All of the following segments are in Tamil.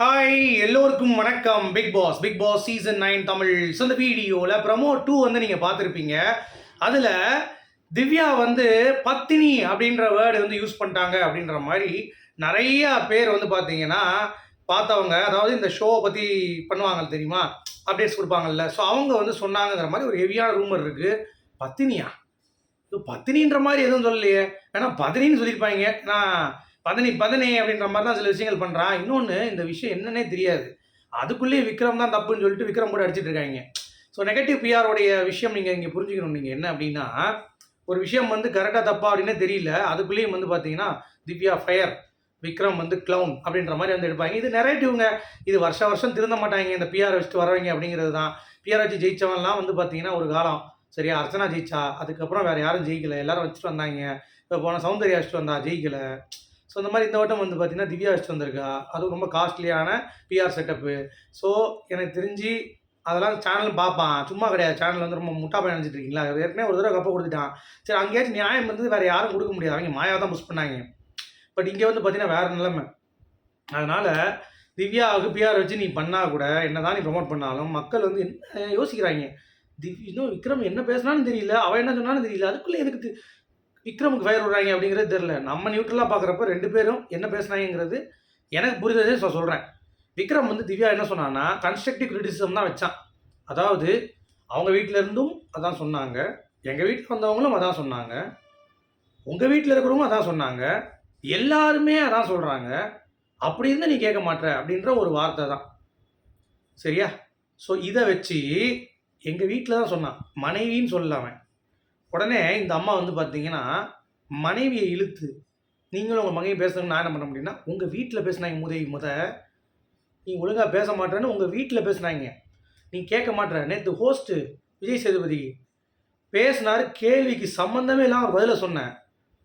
ஹாய் எல்லோருக்கும் வணக்கம். Bigg Boss Bigg Boss season nine Tamil so இந்த வீடியோவில் ப்ரமோ டூ வந்து நீங்கள் பார்த்துருப்பீங்க. அதில் திவ்யா வந்து பத்தினி அப்படின்ற வேர்டு வந்து யூஸ் பண்ணிட்டாங்க அப்படின்ற மாதிரி நிறைய பேர் வந்து பார்த்தீங்கன்னா பார்த்தவங்க அதாவது இந்த ஷோவை பற்றி பண்ணுவாங்க தெரியுமா? அப்டேட்ஸ் கொடுப்பாங்கல்ல. ஸோ அவங்க வந்து சொன்னாங்கங்கிற மாதிரி ஒரு ஹெவியான ரூமர் இருக்குது பத்தினியா? பத்தினின்ற மாதிரி எதுவும் சொல்லலையே. ஏன்னா பத்தினின்னு சொல்லியிருப்பாங்க. நான் பதனி பதனி அப்படின்ற மாதிரி தான் சில விஷயங்கள் பண்ணுறான் இன்னொன்று இந்த விஷயம் என்னன்னே தெரியாது. அதுக்குள்ளேயே விக்ரம் தான் தப்புன்னு சொல்லிட்டு விக்ரம் கூட அடிச்சிட்டு இருக்காங்க. ஸோ நெகட்டிவ் பிஆரோடைய விஷயம் நீங்கள் இங்கே புரிஞ்சுக்கணும். நீங்கள் என்ன அப்படின்னா ஒரு விஷயம் வந்து கரெக்டாக தப்பா அப்படின்னே தெரியல. அதுக்குள்ளேயும் வந்து பார்த்தீங்கன்னா திவ்யா ஃபயர் விக்ரம் வந்து க்ளவுன் அப்படின்ற மாதிரி வந்து எடுப்பாங்க. இது நெரேட்டிவ்ங்க இது வருஷம் வருஷம் திருந்த மாட்டாங்க. இந்த பிஆர் வச்சுட்டு வரவங்க அப்படிங்கிறது தான். பிஆர் வச்சு ஜெயித்தவன்லாம் வந்து பார்த்தீங்கன்னா ஒரு காலம் சரியா அர்ச்சனா ஜெயிச்சா அதுக்கப்புறம் வேறு யாரும் ஜெயிக்கல. எல்லாரும் வச்சுட்டு வந்தாங்க. இப்போ போன சௌந்தர்யா வச்சுட்டு வந்தா ஜெயிக்கலை. ஸோ இந்த மாதிரி இந்த வட்டம் வந்து பார்த்தீங்கன்னா திவ்யா வச்சுட்டு வந்திருக்கா. அதுவும் ரொம்ப காஸ்ட்லியான பிஆர் செட்டப்பு ஸோ எனக்கு தெரிஞ்சு அதெல்லாம் சேனல் பார்ப்பான். சும்மா கிடையாது. சேனல் வந்து ரொம்ப முட்டா பையன் இருக்கீங்களா? ஏற்கனவே ஒரு தடவை கப்பை கொடுத்துட்டான். சரி அங்கேயாச்சும் நியாயம் வந்து வேறு யாரும் கொடுக்க முடியாது. அவங்க மாயா தான் புஷ் பண்ணாங்க. பட் இங்கே வந்து பார்த்தீங்கன்னா வேறு நிலைமை. அதனால் திவ்யாவுக்கு பிஆர் வச்சு நீ பண்ணால் கூட என்ன தான் நீ ப்ரொமோட் பண்ணாலும் மக்கள் வந்து என்ன யோசிக்கிறாங்க? திவ் இன்னும் விக்ரம் என்ன பேசுனாலும் தெரியல. அவள் என்ன சொன்னான்னு தெரியல. அதுக்குள்ளே எதுக்கு விக்ரமுக்கு ஃபயர் விடுறாங்க அப்படிங்கிறது தெரில நம்ம நியூட்ரலாக பார்க்குறப்ப ரெண்டு பேரும் என்ன பேசுனாங்கிறது எனக்கு புரிந்ததே நான் சொல்கிறேன் விக்ரம் வந்து திவ்யா என்ன சொன்னான்னா கன்ஸ்ட்ரக்டிவ் கிரிட்டிசிசம் தான் வச்சான். அதாவது அவங்க வீட்டில் இருந்தும் அதான் சொன்னாங்க. எங்கள் வீட்டில் வந்தவங்களும் அதான் சொன்னாங்க. உங்கள் வீட்டில் இருக்கிறவங்க அதான் சொன்னாங்க. எல்லாருமே அதான் சொல்கிறாங்க அப்படி இருந்து நீ கேட்க மாட்டேற அப்படின்ற ஒரு வார்த்தை தான். சரியா? ஸோ இதை வச்சு எங்கள் வீட்டில் தான் சொன்னான். மனைவின்னு சொல்லாமல் உடனே இந்த அம்மா வந்து பார்த்தீங்கன்னா மனைவியை இழுத்து நீங்களும் உங்கள் மகையை பேசணும்னு நான் என்ன பண்ண முடியும்னா உங்கள் வீட்டில் பேசினாங்க முதவி முத. நீ ஒழுங்காக பேச மாட்டேன்னு உங்கள் வீட்டில் பேசினாங்க. நீ கேட்க மாட்டேற. நேற்று ஹோஸ்ட்டு விஜய் சேதுபதி பேசினார் கேள்விக்கு சம்மந்தமே இல்லாமல் பதில பதிலை சொன்னேன்.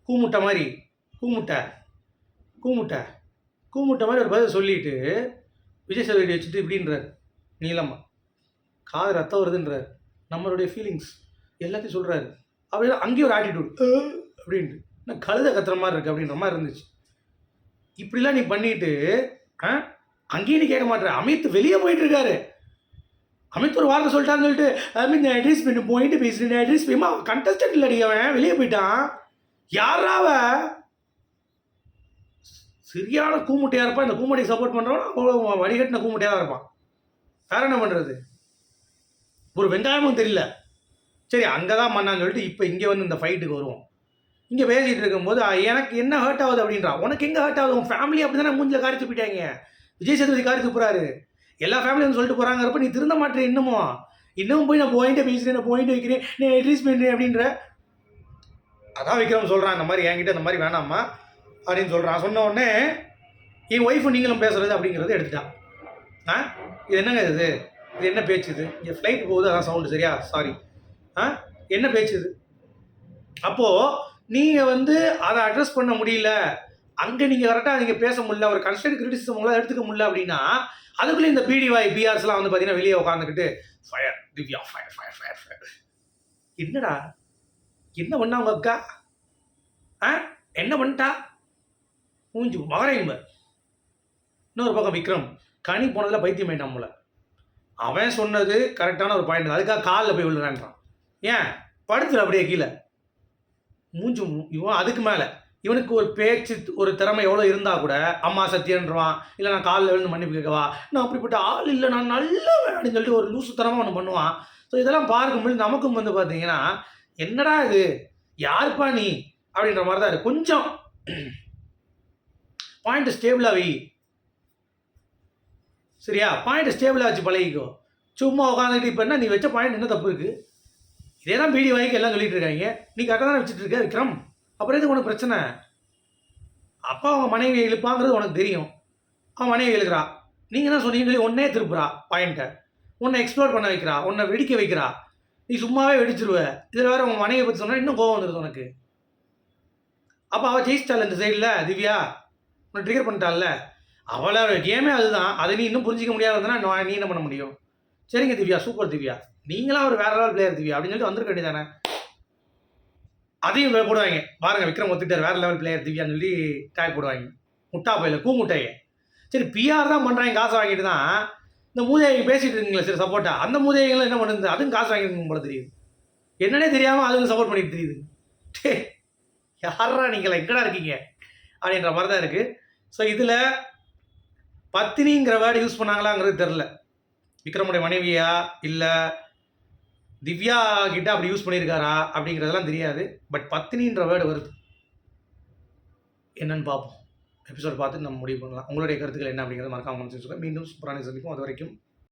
கூமுட்டை மாதிரி கூமுட்டை கூமுட்டை கூமுட்டை மாதிரி ஒரு பதில் சொல்லிட்டு விஜய் சேதுபதி வச்சுட்டு இப்படின்றார். நீலம்மா காது ரத்தம் வருதுன்றார். நம்மளுடைய ஃபீலிங்ஸ் எல்லாத்தையும் சொல்கிறாரு அப்படி அங்கேயும் ஒரு ஆட்டிடியூட் அப்படின்ட்டு. நான் கழுத கத்துற மாதிரி இருக்கு அப்படின்ற மாதிரி இருந்துச்சு. இப்படிலாம் நீ பண்ணிட்டு ஆ அங்கேயும் நீ கேட்க மாட்டேற. அமித் வெளியே போயிட்டு இருக்காரு. அமித் ஒரு வார்த்தை சொல்லிட்டான்னு சொல்லிட்டு அமித் நான் அட்ரஸ் பண்ணி போயிட்டு பேசுறேன். அட்ரஸ் பண்ணிமா கண்டஸ்டன்ட் இல்லடி அவன். வெளியே போயிட்டான். யாராவ சரியான கூமுட்டையாக இருப்பான். இந்த கூமுட்டையை சப்போர்ட் பண்ணுறவன் அவ்வளோ வடிகட்டின கூமுட்டையாக தான் இருப்பான். வேற என்ன பண்ணுறது ஒரு வெங்காயமும் தெரியல. சரி அங்கே தான் பண்ணான்னு சொல்லிட்டு இப்போ இங்கே வந்து இந்த ஃபைட்டுக்கு வருவோம். இங்கே பேசிகிட்டு இருக்கும்போது எனக்கு என்ன ஹர்ட் ஆகுது? அப்படின்றா. உனக்கு எங்கே ஹர்ட் ஆகுது? உன் ஃபேமிலி அப்படி தானே மூஞ்சில் காரிச்சு போயிட்டாங்க. விஜய் சேதுபதி காரி போகிறாரு எல்லா ஃபேமிலியும் சொல்லிட்டு போகிறாங்கிறப்ப நீ திருந்த மாட்டேற இன்னமும் இன்னமும் போய் நான் பாயிண்ட்டை பேசுகிறேன் நான் பாயிண்ட் வைக்கிறேன். நான் அட்ரீஸ் பண்ணுறேன் அப்படின்ற. அதான் விக்ரம் சொல்கிறான் அந்த மாதிரி என்கிட்ட அந்த மாதிரி வேணாமா அப்படின்னு சொல்கிறான் சொன்ன உடனே என் ஒய்ஃபு நீங்களும் பேசுகிறது அப்படிங்கிறது எடுத்துட்டான் ஆ? இது என்னங்க இது? இது என்ன பேச்சு இது? இங்கே ஃப்ளைட் போகுது அதான் சவுண்டு சரியா? சாரி என்ன பேச்சு இது? அப்போது நீங்கள் வந்து அதை அட்ரஸ் பண்ண முடியல. அங்கே நீங்கள் கரெக்டாக நீங்கள் பேச முடியல. ஒரு கன்ஸ்டன்ட் கிரிட்டிசிசம் உங்களால் எடுத்துக்க முடியல அப்படின்னா அதுக்குள்ளே இந்த பிடிவாய் பிஆர்ஸ்லாம் வந்து பார்த்தீங்கன்னா வெளியே உட்காந்துக்கிட்டு fire Divya fire fire fire fire என்னடா? என்ன பண்ணா உங்கள் அக்கா? ஆ? என்ன பண்ணிட்டா? மூஞ்சி மகரையும் இன்னொரு பக்கம் விக்ரம் கனி போனதில் பைத்தியம் ஆயிட்டான் போல. அவன் சொன்னது கரெக்டான ஒரு பாயிண்ட் அதுக்காக காலில் போய் விழுறான்றான். ஏன்? படுத்துல அப்படியே கீழே. மூஞ்சி இவன் அதுக்கு மேலே. இவனுக்கு ஒரு பேச்சு ஒரு திறமை எவ்வளோ இருந்தால் கூட அம்மா சத்தியன்றான் இல்லை நான் காலில் விழுந்து மன்னிப்பு கேட்கவா நான் அப்படிப்பட்ட ஆள் இல்லை நான் நல்லா அப்படின்னு சொல்லிட்டு ஒரு லூசுத்தனமாக ஒன்று பண்ணுவான். ஸோ இதெல்லாம் பார்க்கும்போது நமக்கும் வந்து பார்த்தீங்கன்னா என்னடா இது? யாருப்பா நீ? அப்படின்ற மாதிரி தான் இருக்கு. கொஞ்சம் பாயிண்ட் ஸ்டேபிளாக வை. சரியா? பாயிண்ட் ஸ்டேபிளாக வச்சு பழகிக்கோ. சும்மா உட்காந்துட்டு இப்போ என்ன நீ வச்ச பாயிண்ட் என்ன தப்பு இருக்குது இதே தான் பீடி வாங்கி எல்லாம் சொல்லிட்டு இருக்காங்க. நீ கரெக்டாக தான் வச்சுட்டு இருக்க விக்ரம்? அப்புறம் எதுக்கு உனக்கு பிரச்சனை? அப்பா அவங்க மனைவியை இழுப்பாங்கிறது உனக்கு தெரியும். அவன் மனைவி இழுக்கிறா. நீங்கள் தான் சொன்னீங்கன்னு சொல்லி ஒன்னே திருப்புறா பாயிண்ட்டை உன்னை எக்ஸ்ப்ளோர் பண்ண வைக்கிறா உன்னை வெடிக்க வைக்கிறா. நீ சும்மாவே வெடிச்சிருவ. இதில் வேற உன் மனைவியை பற்றி சொன்னால் இன்னும் கோவம் வந்துடுது உனக்கு. அப்போ அவள் ஜெயிச்சிட்டாள் இந்த சைடில் திவ்யா? உன்னை ட்ரிகர் பண்ணிட்டாள்ல? அவளோட கேமே அதுதான். அதை நீ இன்னும் புரிஞ்சிக்க முடியாதுன்னா நீ என்ன பண்ண முடியும்? சரிங்க திவ்யா சூப்பர் திவ்யா. நீங்களாம் ஒரு வேற லெவல் பிளேயர் திவ்யா அப்படின்னு சொல்லிட்டு வந்திருக்க வேண்டியதானே? அதையும் போடுவாங்க. பாருங்க விக்ரம் ஒத்துக்கிட்டார் வேற லெவல் பிளேயர் திவ்யான்னு சொல்லி டேக் போடுவாங்க. முட்டா பையில கூ சரி பிஆர் தான் பண்ணுறாங்க காசு வாங்கிட்டு தான். இந்த மூதேவிங்க பேசிட்டு இருக்கீங்களா சரி சப்போர்ட்டா அந்த மூதேவிங்களும் என்ன பண்ணுது? அதுவும் காசு வாங்கிட்டு போல தெரியுது. என்னன்னே தெரியாமல் அதுவும் சப்போர்ட் பண்ணிட்டு தெரியுது. டே யாரா நீங்கள் எங்கடா இருக்கீங்க? அப்படின்ற மாதிரி தான் இருக்குது ஸோ இதில் பத்தினிங்கிற வேர்டு யூஸ் பண்ணாங்களாங்கிறது தெரில விக்ரமுடைய மனைவியா? இல்லை திவ்யா கிட்ட அப்படி யூஸ் பண்ணியிருக்காரா அப்படிங்கிறதெல்லாம் தெரியாது. பட் பத்தினின்ற வேர்டு வருது. என்னன்னு பார்ப்போம். எபிசோட் பார்த்து நம்ம முடிவு பண்ணலாம். உங்களுடைய கருத்துக்கள் என்ன அப்படிங்கிறத மறக்காம மனசு மீண்டும் சூப்பரான சந்திப்போம். அது வரைக்கும்